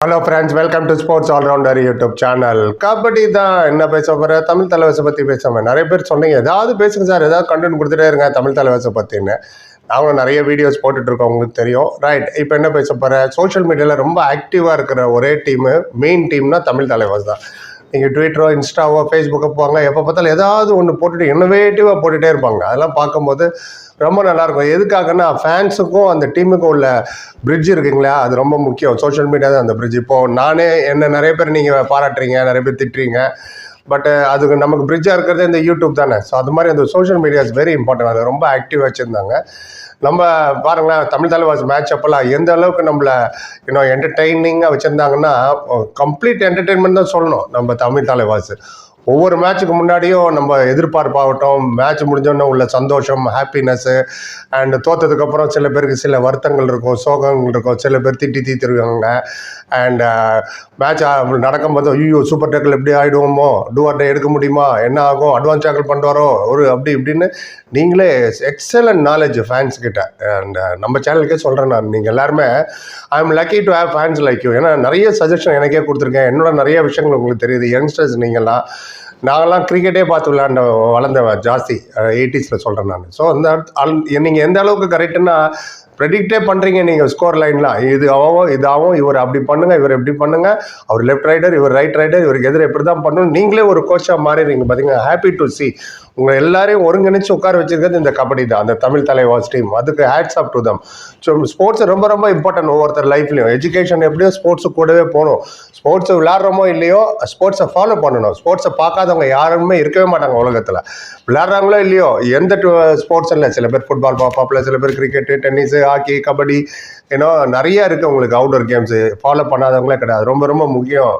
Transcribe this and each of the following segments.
Hello friends welcome to sports all rounder YouTube channel kabaddi தான் என்ன பேச போகிற தமிழ் தலைவசை பற்றி பேசாமல் நிறைய பேர் சொன்னீங்க. ஏதாவது பேசுங்க சார் ஏதாவது கண்டென்ட் கொடுத்துட்டே இருங்க தமிழ் தலைவசை பற்றின்னு நாங்களும் நிறைய வீடியோஸ் போட்டுட்ருக்கோம் உங்களுக்கு தெரியும். ரைட் இப்போ என்ன பேச போகிற சோஷியல் மீடியாவில் ரொம்ப ஆக்டிவாக இருக்கிற ஒரே டீமு மெயின் டீம்னா தமிழ் தலைவாஸ் தான் நீங்கள் ட்விட்டரோ இன்ஸ்டாவோ ஃபேஸ்புக்கோ போவாங்க எப்போ பார்த்தாலும் ஏதாவது ஒன்று போட்டுட்டு இன்னோவேட்டிவாக போட்டுகிட்டே இருப்பாங்க. அதெல்லாம் பார்க்கும்போது ரொம்ப நல்லாயிருக்கும் எதுக்காகன்னா ஃபேன்ஸுக்கும் அந்த டீமுக்கும் உள்ள பிரிட்ஜ் இருக்குங்களா? அது ரொம்ப முக்கியம். சோஷியல் மீடியா தான் அந்த பிரிட்ஜ் இப்போது நானே என்ன நிறைய பேர் நீங்கள் பாராட்டுறீங்க நிறைய பேர் திட்டுறீங்க. பட் அதுக்கு நமக்கு பிரிட்ஜாக இருக்கிறது இந்த யூடியூப் தானே. ஸோ அது மாதிரி அந்த social media is very important அது ரொம்ப ஆக்டிவாக வச்சுருந்தாங்க. நம்ம பாருங்களேன் தமிழ் தலைவாஸ் மேட்ச் அப்போல்லாம் எந்த அளவுக்கு நம்மளை இன்னும் என்டர்டெய்னிங்காக வச்சுருந்தாங்கன்னா கம்ப்ளீட் என்டர்டெயின்மெண்ட் தான் சொல்லணும் நம்ம தமிழ் தலைவாஸ் ஒவ்வொரு மேட்ச்சுக்கு முன்னாடியும் நம்ம எதிர்பார்ப்பாகட்டும் மேட்ச் முடிஞ்சோடனே உள்ள சந்தோஷம் ஹாப்பினஸ்ஸு அண்ட் தோத்ததுக்கப்புறம் சில பேருக்கு சில வருத்தங்கள் இருக்கும் சோகங்கள் இருக்கும். சில பேர் திட்டி தீத்துருவாங்க uh, uh, அண்ட் மேட்ச் நடக்கும்போது ஐயோ சூப்பர் டேக்கில் எப்படி ஆகிடுவோமோ டூ டே எடுக்க முடியுமா? என்ன ஆகும்? அட்வான்ஸ் டேக்கிள் பண்ணுவாரோ ஒரு அப்படி இப்படின்னு நீங்களே எக்ஸலண்ட் நாலேஜ் ஃபேன்ஸ் கிட்ட. அண்ட் uh, நம்ம சேனலுக்கே சொல்கிறேன் நான். நீங்கள் எல்லாருமே I am lucky to have fans like you ஏன்னா நிறைய சஜஷன் எனக்கே கொடுத்துருக்கேன். என்னோட நிறைய விஷயங்கள் உங்களுக்கு தெரியுது. யங்ஸ்டர்ஸ் நீங்கள்லாம் நாங்கள்லாம் கிரிக்கெட்டே பார்த்து விளையாண்ட வளர்ந்தவன் ஜாஸ்தி எயிட்டிஸில் சொல்கிறேன் நான். ஸோ அந்த நீங்கள் எந்த அளவுக்கு கரெக்டுன்னா ப்ரெடிக்டே பண்ணுறீங்க நீங்கள் ஸ்கோர் லைன்லாம் இது ஆகும் இது ஆகும் இவர் அப்படி பண்ணுங்க இவர் எப்படி பண்ணுங்க. அவர் லெஃப்ட் ரைடர் இவர் ரைட் ரைடர் இவருக்கு எதிர எப்படி தான் பண்ணணும். நீங்களே ஒரு கோச்சாக மாறிடுறீங்க. பார்த்தீங்கன்னா ஹாப்பி டு சி உங்கள் எல்லாரையும் ஒருங்கிணைச்சு உட்கார வச்சிருக்கிறது இந்த கபடி தான். அந்த தமிழ் தலைவாஸ் டீம் அதுக்கு hats up to them so sports ரொம்ப ரொம்ப இம்பார்ட்டன்ட் ஒவ்வொருத்தர் லைஃப்லையும் எஜுகேஷன் எப்படியோ ஸ்போர்ட்ஸு கூடவே போகணும். ஸ்போர்ட்ஸ் விளாட்றோமோ இல்லையோ ஸ்போர்ட்ஸை ஃபாலோ பண்ணணும். ஸ்போர்ட்ஸை பார்க்காதவங்க யாருமே இருக்கவே மாட்டாங்க உலகத்தில். விளாட்றாங்களோ இல்லையோ எந்த ஸ்போர்ட்ஸ் இல்லை. சில பேர் ஃபுட்பால் பார்ப்பாப்பில் சில பேர் கிரிக்கெட்டு டென்னிஸு ஹாக்கி கபடி ஏன்னா நிறைய இருக்குது உங்களுக்கு அவுட்டோர் கேம்ஸு ஃபாலோ பண்ணாதவங்களே கிடையாது. ரொம்ப ரொம்ப முக்கியம்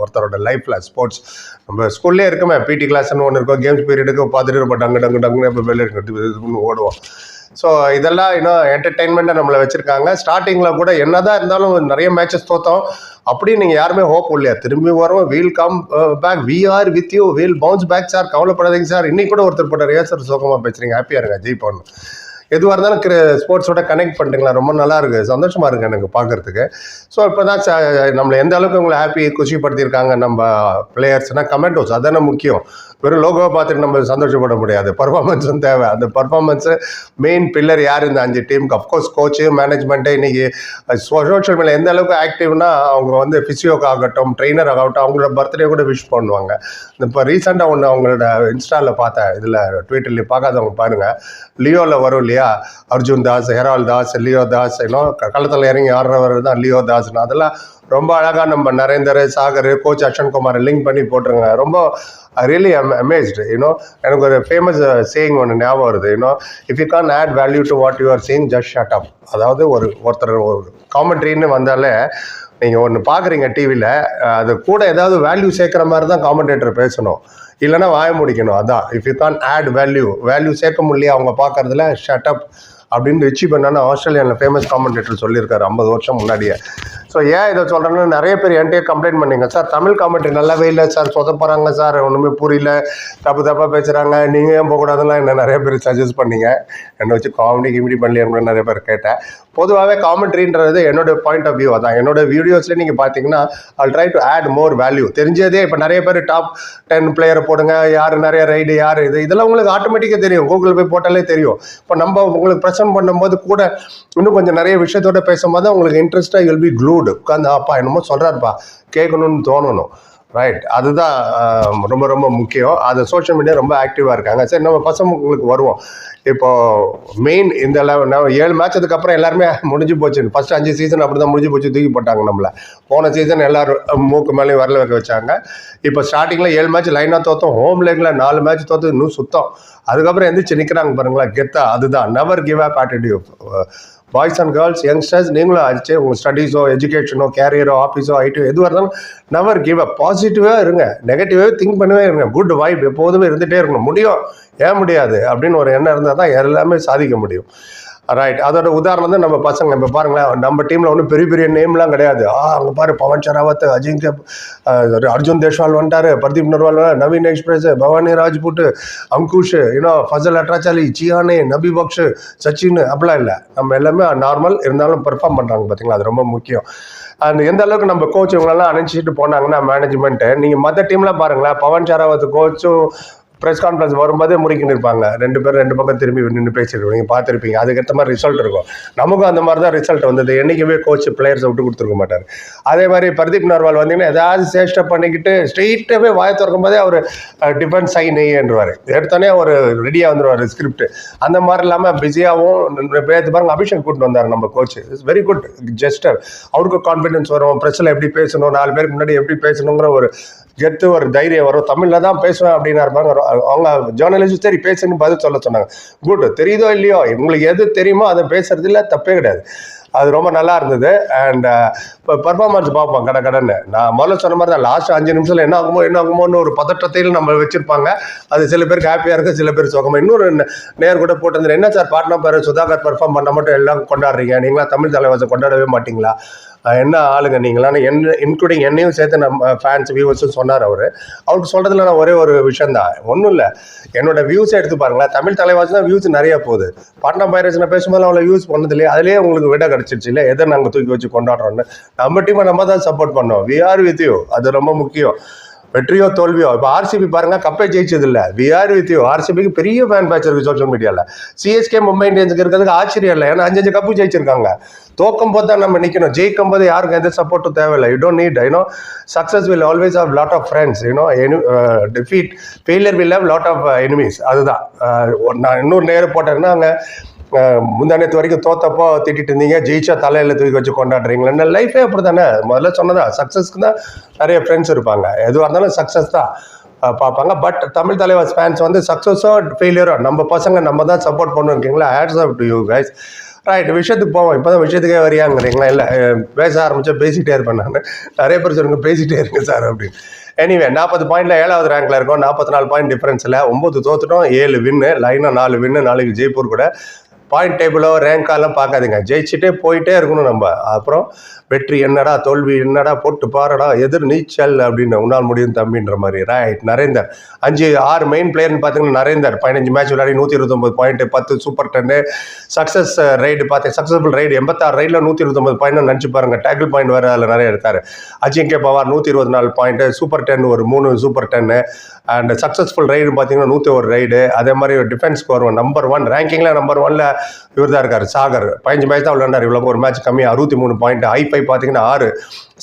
ஒருத்தரோட லைஃப்பில் ஸ்போர்ட்ஸ் நம்ம ஸ்கூல்லே இருக்குமே பிடி கிளாஸ்னு ஒன்று இருக்கும் கேம்ஸ் பீரியடுக்கு பார்த்துட்டு இருப்போம் டங்கு டங்கு டங்குன்னு இப்போ வெளியே இருக்கு. ஓடுவோம். ஸோ இதெல்லாம் இன்னும் என்டர்டெயின்மெண்ட்டை நம்மளை வச்சுருக்காங்க. ஸ்டார்டிங்கில் கூட என்னதான் இருந்தாலும் நிறைய மேட்சஸ் தோத்தோம். அப்படி நீங்கள் யாருமே ஹோப் இல்லையா? திரும்பி வரோம் we'll come back we are with you we'll bounce back sir கவலைப்படாதீங்க சார் இன்னைக்கு கூட ஒருத்தர் போட்டார். ஏன் சார் சோகமாக பேசுறீங்க. ஹாப்பியாக இருங்க ஜெயிப்போன்னு எதுவாக இருந்தாலும் ஸ்போர்ட்ஸோட கனெக்ட் பண்ணிட்டுங்களா? ரொம்ப நல்லா இருக்குது சந்தோஷமாக இருக்கு எனக்கு பார்க்கறதுக்கு. ஸோ இப்போ தான் நம்மளை எந்த அளவுக்கு உங்களை ஹாப்பி குஷிப்படுத்தியிருக்காங்க நம்ம பிளேயர்ஸ்னா கமெண்டோஸ் அதானே முக்கியம். வெறும் லோகோவை பார்த்துட்டு நம்ம சந்தோஷப்பட முடியாது. பர்ஃபார்மன்ஸும் தேவை. அந்த பர்ஃபார்மன்ஸு மெயின் பில்லர் யார் இந்த அஞ்சு டீமுக்கு அஃப்கோர்ஸ் கோச்சு மேனேஜ்மெண்ட்டு இன்னைக்கு சோஷியல் மீடியா எந்த அளவுக்கு ஆக்டிவ்னா அவங்க வந்து ஃபிசியோக்கு ஆகட்டும் ட்ரெயினர் ஆகட்டும் அவங்களோட பர்த்டே கூட விஷ் பண்ணுவாங்க. இப்போ ரீசெண்டாக ஒன்று அவங்களோட இன்ஸ்டாவில் பார்த்தேன். இதில் ட்விட்டர்லேயே பார்க்காதவங்க பாருங்கள் லியோவில் வரும் இல்லையா? அர்ஜுன் தாஸ் ஹெரால் தாஸ் லியோ தாஸ் இன்னும் களத்தில் இறங்கி ஆடுறவர் தான் லியோ தாஸ்னு. அதெல்லாம் ரொம்ப அழகாக நம்ம நரேந்தர் சாகர் கோச் அஷன்குமாரை லிங்க் பண்ணி போட்டிருங்க ரொம்ப ரியலி அமேஸ்டு யூனோ எனக்கு ஒரு ஃபேமஸ் சேயிங் ஒன்று ஞாபகம் வருது you know if you can add value to what you are saying just shut up அதாவது ஒரு ஒருத்தர் ஒரு காமெண்ட்ரின்னு வந்தாலே நீங்கள் ஒன்று பார்க்குறீங்க டிவியில் uh, அது கூட ஏதாவது வேல்யூ சேர்க்குற மாதிரி தான் காமெண்டேட்டர் பேசணும். இல்லைன்னா வாய முடிக்கணும். அதான். If you can add value value சேர்க்க முடியல அவங்க பார்க்குறதுல ஷட் அப் அப்படின்னு ரிச்சி பண்ணான்னு ஆஸ்திரேலியாவில் ஃபேமஸ் காமெண்டேட்டர் சொல்லியிருக்காரு ஐம்பது வருஷம் முன்னாடியே. ஸோ ஏன் இதை சொல்கிறேன்னா நிறைய பேர் என்கிட்டயே கம்ப்ளைண்ட் பண்ணீங்க. சார் தமிழ் காமெண்ட்ரி நல்லாவே இல்லை சார் சொதப்போகிறாங்க சார் ஒன்றுமே புரியல. தப்பு தப்பாக பேசுகிறாங்க நீங்கள் ஏன் போகக்கூடாதுலாம் என்ன நிறைய பேர் சஜஸ்ட் பண்ணீங்க. என்னை வச்சு காமெடி கிமெடி பண்ணலையான்னு நிறைய பேர் கேட்டேன். பொதுவாகவே காமெண்ட்ரின்றது என்னோட பாயிண்ட் ஆஃப் வியூ அதான். என்னோட வீடியோஸில் நீங்கள் பார்த்தீங்கன்னா I'll try to add more value தெரிஞ்சதே இப்போ நிறைய பேர் டாப் டென் பிளேயரை போடுங்க. யார் நிறைய ரைடு யார் இது இதெல்லாம் உங்களுக்கு ஆட்டோமேட்டிக்காக தெரியும். கூகுள் போய் போட்டாலே தெரியும். இப்போ நம்ம உங்களுக்கு ப்ரெசென்ட் பண்ணும்போது கூட இன்னும் கொஞ்சம் நிறைய விஷயத்தோட பேசும்போது உங்களுக்கு இன்ட்ரெஸ்ட்டாக வில் பி க்ளூடு உட்காந்து அப்பா என்னமோ சொல்கிறாருப்பா கேட்கணும்னு தோணணும். ரைட் அதுதான் ரொம்ப ரொம்ப முக்கியம். அது சோஷியல் மீடியா ரொம்ப ஆக்டிவாக இருக்காங்க. சரி நம்ம பசங்களுக்கு வருவோம். இப்போ மெயின் இந்த லெவல் ஏழு மேட்ச் அதுக்கப்புறம் எல்லாருமே முடிஞ்சு போச்சு. ஃபர்ஸ்ட் அஞ்சு சீசன் அப்படி தான் முடிஞ்சு போச்சு. தூக்கி போட்டாங்க நம்மளை. போன சீசன் எல்லாரும் மூக்கு மேலேயும் வரல வைக்க வச்சாங்க. இப்போ ஸ்டார்டிங்கில் ஏழு மேட்ச் லைனாக தோத்தோம். ஹோம் லீக்ல நாலு மேட்ச் தோத்து இன்னும் சுத்தம். அதுக்கப்புறம் எந்திரிச்சு நிற்கிறாங்க பாருங்களேன். கெத்தா அதுதான். Never give up attitude boys and girls youngsters நீங்களும் ஆச்சு உங்கள் ஸ்டடீஸோ எஜுகேஷனோ கேரியரோ ஆஃபீஸோ ஐடியோ எதுவாக இருந்தாலும் நவர் கிவ் அப் பாசிட்டிவாக இருங்க. நெகட்டிவாக திங்க் பண்ணவே இருங்க. குட் வைப் எப்போதுமே இருந்துகிட்டே இருக்கணும். முடியும். ஏன் முடியாது? அப்படின்னு ஒரு எண்ணம் இருந்தால் தான் எல்லாமே சாதிக்க முடியும். ரைட் அதோட உதாரணம் தான் நம்ம பசங்க இப்போ பாருங்களேன் நம்ம டீமில் ஒன்றும் பெரிய பெரிய நேம்லாம் கிடையாது. ஆ அங்கே பாரு பவன் ஷராவத் அஜிங்க அர்ஜுன் தேஷ்வால் வந்துட்டாரு Pardeep Narwal Naveen express Bhavani Rajput Ankush you know Fazel Atrachali Chiyaneh Nabibakhsh Sachin அப்படிலாம் இல்லை. நம்ம எல்லாமே நார்மல் இருந்தாலும் பெர்ஃபார்ம் பண்ணுறாங்க பார்த்தீங்களா அது ரொம்ப முக்கியம். அந்த எந்த அளவுக்கு நம்ம கோச் இவங்களெல்லாம் அணைச்சிட்டு போனாங்கன்னா மேனேஜ்மெண்ட்டு நீங்கள் மற்ற டீம்லாம் பாருங்களேன் பவன் ஷராவத் கோச்சும் ப்ரெஸ் கான்ஃபரன்ஸ் வரும்போதே முறுக்கி இருப்பாங்க ரெண்டு பேரும் ரெண்டு பக்கம் திரும்பி நின்று பேசிட்டு நீங்கள் பார்த்துருப்பீங்க. அதுக்கேற்ற மாதிரி ரிசல்ட் இருக்கும். நமக்கும் அந்த மாதிரி தான் ரிசல்ட் வந்தது. என்றைக்குமே கோச் பிளேயர்ஸை விட்டு கொடுத்துருக்க மாட்டார். அதே மாதிரி பிரதீப் நர்வால் வந்தீங்கன்னா ஏதாவது சேஷ்டப் பண்ணிக்கிட்டு ஸ்ட்ரெயிட்டாகவே வாய திறக்கும் போதே அவர் டிஃபென்ஸ் சைன்ன்றவார் எடுத்தோடனே அவர் ரெடியாக வந்துடுவார் ஸ்கிரிப்ட் அந்த மாதிரி இல்லாமல் பிஸியாகவும் பேத்து பாருங்க அபிஷேக் கூட்டு வந்தார் நம்ம coach it's very good gesture அவருக்கு கான்ஃபிடன்ஸ் வரும். ப்ரெஸ்ஸில் எப்படி பேசணும்? நாலு பேருக்கு முன்னாடி எப்படி பேசணுங்கிற ஒரு கெத்து ஒரு தைரியம் வரும். தமிழில் தான் பேசுவேன் அப்படின்னு இருப்பாங்க. அவங்க ஜேர்னலிஸ்ட் சரி பேசுன்னு பதில் சொல்ல சொன்னாங்க. குட் தெரியுதோ இல்லையோ? உங்களுக்கு எது தெரியுமோ அதை பேசுறதுல தப்பே கிடையாது. அது ரொம்ப நல்லா இருந்தது. அண்ட் இப்போ பர்ஃபார்மன்ஸ் பார்ப்போம் கடை கடன்னு. நான் முதல்ல சொன்ன மாதிரி தான் லாஸ்ட் அஞ்சு நிமிஷத்தில் என்ன ஆகுமோ என்ன ஆகுமோன்னு ஒரு பதற்றத்தையில் நம்ம வச்சிருப்பாங்க. அது சில பேருக்கு ஹாப்பியாக இருக்குது சில பேர் சுகமாக இன்னொரு நேர் கூட போட்டிருந்தேன் என்ன சார் பாட்னா பேர் சுதாகர் பர்ஃபார்ம் பண்ண மட்டும் எல்லாம் கொண்டாடுறீங்க? நீங்களாம் தமிழ் தலைவாசை கொண்டாடவே மாட்டீங்களா? என்ன ஆளுங்க நீங்களான்னு என்ன இன்க்ளூடிங் என்னையும் சேர்த்து நம்ம ஃபேன்ஸ் வியூவர்ஸும் சொன்னார் அவர். அவருக்கு சொல்கிறதுல நான் ஒரே ஒரு விஷயம் தான் ஒன்றும் இல்லை. என்னோட வியூஸ் எடுத்து பாருங்களேன். தமிழ் தலைவாசி தான் வியூஸ் நிறைய போகுது. பாட்னா பைரஸ் பேசும்போது அவ்வளோ யூஸ் பண்ணது இல்லையா அதுலேயே உங்களுக்கு விட கிடச்சிருச்சு இல்லை எதை நாங்கள் தூக்கி வச்சு கொண்டாடுறோன்னு நம்ம டீமை நம்ம தான் சப்போர்ட் பண்ணோம். வி ஆர் வித் யூ அது ரொம்ப முக்கியம். வெற்றியோ தோல்வியோ? இப்போ ஆர்சிபி பாருங்க கப்பே ஜெயிச்சது இல்லை வி ஆர் வித் யூ ஆர்சிபிக்கு பெரிய ஃபேன் பேட்ச் இருக்கு சோஷியல் மீடியாவில் சிஎஸ்கே மும்பை இந்தியன்ஸுக்கு இருக்கிறதுக்கு ஆச்சரியம் இல்லை. ஏன்னா அஞ்சஞ்சு கப்பு ஜெயிச்சிருக்காங்க. தோக்கும் போது தான் நம்ம நிற்கணும் ஜெயிக்கும் போது யாருக்கும் எந்த சப்போர்ட்டும் தேவையில்லை. You don't need you know success will always have lot of friends you know defeat failure will have lot of enemies அதுதான். Uh, ஒரு- நான் இன்னொரு நேரம் போட்டேன்னா அங்கே முந்தானத்து வரைக்கும் தோத்தப்போ திட்டிட்டு இருந்தீங்க ஜெயிச்சா தலையில தூக்கி வச்சு கொண்டாடுறீங்களா? லைஃபே அப்படி தானே முதல்ல சொன்னதா சக்ஸஸ்க்கு தான் நிறைய ஃப்ரெண்ட்ஸ் இருப்பாங்க. எதுவாக இருந்தாலும் சக்ஸஸ் தான் பார்ப்பாங்க. பட் தமிழ் தலைவர் ஃபேன்ஸ் வந்து சக்ஸஸோ ஃபெயிலியரோ நம்ம பசங்க நம்ம தான் சப்போர்ட் பண்ணுவோம் hats off to you guys right விஷயத்துக்கு போவோம். இப்போ தான் விஷயத்துக்கே வரியாங்கிறீங்களா? இல்லை பேச ஆரம்பிச்சா பேசிகிட்டே இருப்பேன் நான். நிறைய பேர் சொல்லுங்க பேசிகிட்டே இருங்க சார் அப்படின்னு. எனிவே நாற்பது பாயிண்ட்ல ஏழாவது ரேங்க்ல இருக்கும். நாற்பத்தி நாலு பாயிண்ட் டிஃபரன்ஸில் ஒம்பது தோத்துட்டோம். ஏழு வின்னு லைனாக நாலு வின்னு நாளைக்கு ஜெய்ப்பூர் கூட பாயிண்ட் டேபிளோ ரேங்காலாம் பார்க்காதீங்க. ஜெயிச்சுட்டே போயிட்டே இருக்கணும் நம்ம. அப்புறம் வெற்றி என்னடா தோல்வி என்னடா போட்டு பாருடா எதிர் நீச்சல் அப்படின்னு உன்னால் முடியும் தம்பின்ற மாதிரி. ரைட் நரேந்தர். அஞ்சு ஆறு மெயின் பிளேயர்னு பார்த்தீங்கன்னா நரேந்தர். பதினஞ்சு மேட்ச் விளையாடி நூற்றி இருபத்தொம்பது பாயிண்ட் பத்து சூப்பர் டென்னு சக்ஸஸ் ரைடு பார்த்தேன் சக்ஸஸ்ஃபுல் ரைடு எண்பத்தாறு ரைடில் நூற்றி இருபத்தொம்பது பாயிண்ட் நினச்சி பாருங்க. டேக்கிள் பாயிண்ட் வேறு அதில் நிறைய எடுத்தார். அஜிங்கே பவார் நூற்றி இருபத்தி நாலு பாயிண்ட் சூப்பர் டென் ஒரு மூணு super ten and successful raid பார்த்தீங்கன்னா நூற்றி ஒரு ரைடு அதே மாதிரி டிஃபென்ஸ் ஸ்கோர் நம்பர் ஒன் ரேங்கிங்கில் நம்பர் ஒன்ல இவர் தான் இருக்கார் சாகர். பதினஞ்சு மேட்ச் தான் விளையாண்டார். இவ்வளோ ஒரு மேட்ச் கம்மியாக அறுபத்தி மூணு பாயிண்ட் ஐ ஃபை பார்த்தீங்கன்னா ஆறு.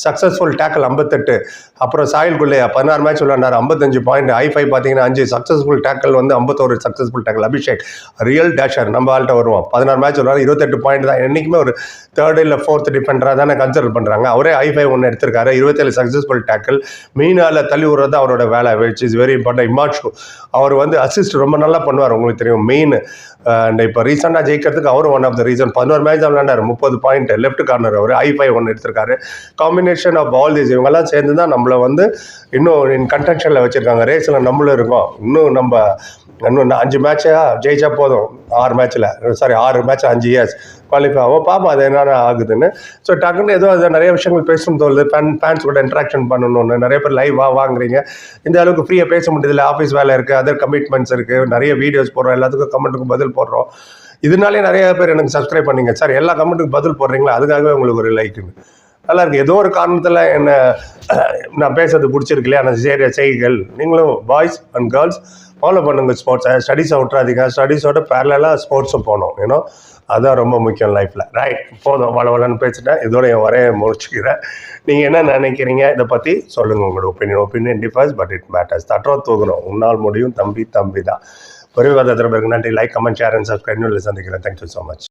சக்ஸஸ்ஃபுல் டேக்கல் ஐம்பத்தெட்டு. அப்புறம் சாயில் குல்லையா பதினாறு மேட்ச் விளையாண்டார் ஐம்பத்தஞ்சு பாயிண்ட் ஐ ஃபை பார்த்தீங்கன்னா அஞ்சு. சக்ஸஸ்ஃபுல் டேக்கல் வந்து ஐம்பத்தோரு successful tackle Abhishek real dasher நம்ம ஆள்கிட்ட வருவோம். பதினாறு மேட்ச் விளையாடு இருபத்தெட்டு பாயிண்ட் தான். என்றைக்குமே ஒரு தேர்டு இல்லை ஃபோர்த் டிஃபெண்டராக தானே கன்சிடர் பண்ணுறாங்க அவரே ஐ ஃபை ஒன்று எடுத்திருக்காரு. இருபத்தேழு சக்ஸஸ்ஃபுல் டேக்கல் மீனால் தள்ளி விடுறது அவரோட வேலை விச் இஸ் வெரி இம்பார்ட்டன்ட் இமாச்சு அவர் வந்து அசிஸ்ட் ரொம்ப நல்லா பண்ணுவார். உங்களுக்கு தெரியும் மெயின் அண்ட் இப்போ ரீசெண்டாக ஜெயிக்கிறதுக்கு அவரும் ஒன் ஆஃப் த ரீசன் பதினோரு மேட்ச் தான் விளையாண்டார். முப்பது பாயிண்ட் லெஃப்ட் கார்னர் அவர். ஐ ஃபைவ் ஒன்று எடுத்திருக்காரு. காம்பினேஷன் ஆஃப் ஆல் தீஸ் இவங்கெல்லாம் சேர்ந்து தான் நம்மளை வந்து இன்னும் இன் கன்டென்ஷனில் வச்சுருக்காங்க. ரேஸில் நம்மளும் இருக்கோம். இன்னும் நம்ம இன்னும் அஞ்சு மேட்சாக ஜெயிச்சா போதும். ஆறு மேட்ச்சில் சாரி ஆறு மேட்ச் அஞ்சு இயர்ஸ் குவாலிஃபை ஆகும். பார்ப்போம் அது என்னென்ன ஆகுதுன்னு. ஸோ டக்குன்னு ஏதோ அது நிறைய விஷயங்கள் பேசணும் தோணுது. ஃபேன் ஃபேன்ஸ் கூட இன்ட்ராக்ஷன் பண்ணணும்னு. நிறைய பேர் லைவாக வாங்குறீங்க. இந்த அளவுக்கு ஃப்ரீயாக பேச முடியல. ஆஃபீஸ் வேலை இருக்குது அதர் கமிட்மெண்ட்ஸ் இருக்குது நிறைய வீடியோஸ் போடுறோம். எல்லாத்துக்கும் கமெண்ட்டுக்கும் பதில் போடுறோம். இதனாலே நிறைய பேர் எனக்கு சப்ஸ்கிரைப் பண்ணீங்க. சார் எல்லா கமெண்ட்டுக்கு பதில் போடுறீங்களா? அதுக்காகவே உங்களுக்கு ஒரு லைக்குன்னு நல்லா இருக்கு. ஏதோ ஒரு காரணத்தில் என்ன நான் பேசுறது பிடிச்சிருக்கு இல்லையா? நான் செய்கிற செய்திகள் நீங்களும் பாய்ஸ் அண்ட் கேர்ள்ஸ் ஃபாலோ பண்ணுங்கள் ஸ்போர்ட்ஸ் ஸ்டடீஸை விட்றாதீங்க ஸ்டடீஸோட பேரலாக ஸ்போர்ட்ஸும் போகணும். ஏன்னா அதுதான் ரொம்ப முக்கியம் லைஃப்பில் ரைட் போதும். வள வளன்னு பேசிட்டேன். இதோட என் வரைய முடிச்சுக்கிறேன். நீங்கள் என்ன நினைக்கிறீங்க? இதை பற்றி சொல்லுங்கள் உங்களோட opinion opinion differs but it matters தட்டுறோம் தூக்கணும் உன்னால் முடியும் தம்பி தம்பி தான் ஒரு விவாதத்தில் பிறகு நன்றி. Like comment share and subscribe சந்திக்கிறேன். Thank you so much